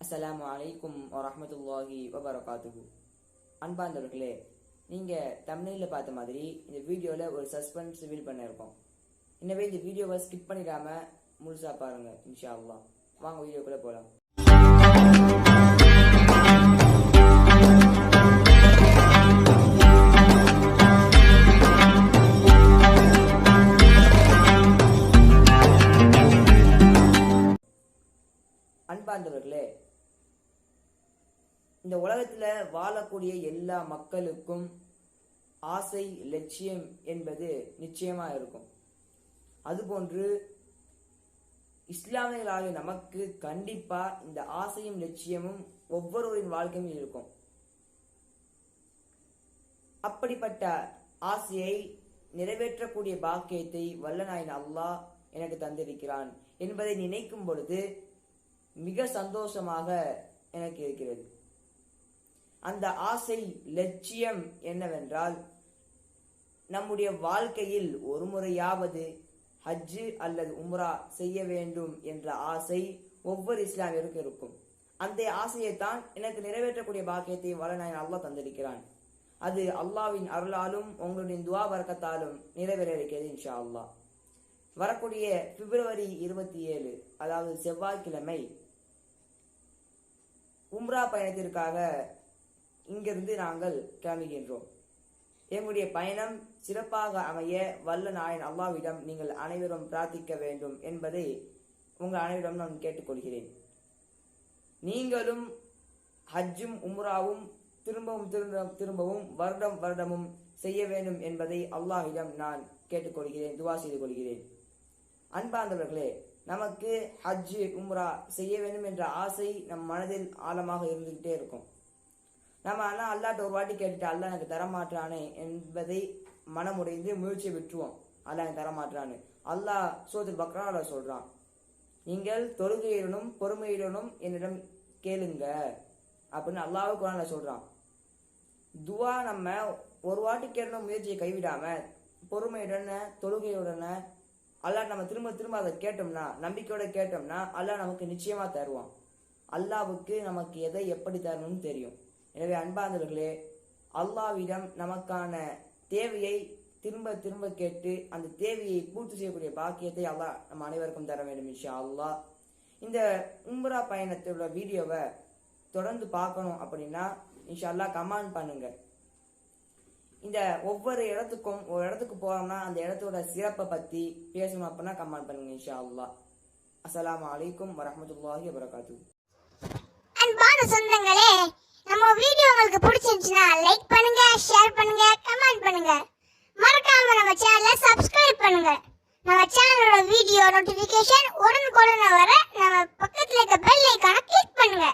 அஸ்லாம் அலைக்கும் வரமத்துல்லாஹி வபரகாத்துகு அன்பார்ந்தவர்களே நீங்கள் தமிழில் பார்த்த மாதிரி இந்த வீடியோவில் ஒரு சஸ்பென்ஸ் ரிவீல் பண்ணியிருக்கோம் எனவே இந்த வீடியோவை ஸ்கிப் பண்ணிடாம முழுசாக பாருங்கள் இன்ஷா அல்லா வாங்க வீடியோக்குள்ளே போகலாம் அன்பார்ந்தவர்களே இந்த உலகத்தில் வாழக்கூடிய எல்லா மக்களுக்கும் ஆசை லட்சியம் என்பது நிச்சயமாக இருக்கும். அதுபோன்று இஸ்லாமியர்களாகிய நமக்கு கண்டிப்பா இந்த ஆசையும் லட்சியமும் ஒவ்வொருவரின் வாழ்க்கையும் இருக்கும். அப்படிப்பட்ட ஆசையை நிறைவேற்றக்கூடிய பாக்கியத்தை வல்லநாயன் அல்லாஹ் எனக்கு தந்திருக்கிறான் என்பதை நினைக்கும் பொழுது மிக சந்தோஷமாக எனக்கு இருக்கிறது. அந்த ஆசை லட்சியம் என்னவென்றால் நம்முடைய வாழ்க்கையில் ஒரு முறையாவது ஹஜ்ஜு அல்லது உம்ரா செய்ய வேண்டும் என்ற ஆசை ஒவ்வொரு இஸ்லாமியருக்கும் இருக்கும். அந்த ஆசையை தான் எனக்கு நிறைவேற்றக்கூடிய பாக்கியத்தை வளநாயன் அல்லாஹ் தந்திருக்கிறான். அது அல்லாவின் அருளாலும் உங்களுடைய துவா வர்க்கத்தாலும் நிறைவேற இருக்கிறது இன்ஷா அல்லாஹ் வரக்கூடிய பிப்ரவரி இருபத்தி ஏழு அதாவது செவ்வாய்க்கிழமை உம்ரா பயணத்திற்காக இங்கிருந்து நாங்கள் கிளம்புகின்றோம். எங்களுடைய பயணம் சிறப்பாக அமைய வல்ல நாயன் அல்லாவிடம் நீங்கள் அனைவரும் பிரார்த்திக்க வேண்டும் என்பதை உங்கள் அனைவரிடம் நான் கேட்டுக்கொள்கிறேன். நீங்களும் ஹஜ்ஜும் உம்ராவும் திரும்பவும் திரும்ப திரும்பவும் வருடம் வருடமும் செய்ய வேண்டும் என்பதை அல்லாஹிடம் நான் கேட்டுக்கொள்கிறேன் துவா செய்து கொள்கிறேன். அன்பார்ந்தவர்களே நமக்கு ஹஜ்ஜு உம்ரா செய்ய வேண்டும் என்ற ஆசை நம் மனதில் ஆழமாக இருந்துகிட்டே இருக்கும். நம்ம ஆனால் அல்லாட்ட ஒரு வாட்டி கேட்டுட்டு அல்லா எனக்கு தரமாட்டானே என்பதை மனமுடைந்து முயற்சியை விட்டுருவோம். அல்லா எனக்கு தரமாட்டான்னு அல்லாஹ் சோதர் பக்ரால சொல்றான் நீங்கள் தொழுகையுடனும் பொறுமையுடனும் என்னிடம் கேளுங்க அப்படின்னு அல்லாஹ் குரான்ல சொல்றான். துவா நம்ம ஒரு வாட்டி கேட்கணும் முயற்சியை கைவிடாம பொறுமையுடன தொழுகையுடனே அல்லாஹ் நம்ம திரும்ப திரும்ப அதை கேட்டோம்னா நம்பிக்கையோட கேட்டோம்னா அல்லாஹ் நமக்கு நிச்சயமா தருவான். அல்லாவுக்கு நமக்கு எதை எப்படி தரணும்னு தெரியும். எனவே அன்பார்ந்தவர்களே அல்லாவிடம் நமக்கான தேவையை திரும்ப திரும்ப கேட்டு அந்த தேவையை பூர்த்தி செய்யக்கூடிய பாக்கியத்தை அல்லாஹ் நம்ம அனைவருக்கும் தர வேண்டும் இன்ஷா அல்லாஹ் இந்த உம்ரா பயணத்தோட வீடியோவை தொடர்ந்து பார்க்கணும் அப்படின்னா இன்ஷா அல்லாஹ் கமெண்ட் பண்ணுங்க. இந்த ஒவ்வொரு இடத்துக்கும் ஒரு இடத்துக்கு போறோம்னா அந்த இடத்தோட சிறப்பை பத்தி பேசணும் அப்படின்னா கமெண்ட் பண்ணுங்க இன்ஷா அல்லாஹ் அஸ்லாம் வலைக்கும் வரமத்துல்லாஹி வரகாத்து அன்பான சொந்தங்களே நம்ம வீடியோ உங்களுக்கு பிடிச்சிருந்துச்சுன்னா லைக் பண்ணுங்க ஷேர் பண்ணுங்க கமெண்ட் பண்ணுங்க. மறக்காம நம்ம சேனலை சப்ஸ்கிரைப் பண்ணுங்க. நம்ம சேனலோட வீடியோ நோட்டிபிகேஷன் உடனுக்குடன் வர நம்ம பக்கத்தில் இருக்க பெல் ஐக்கான கிளிக் பண்ணுங்க.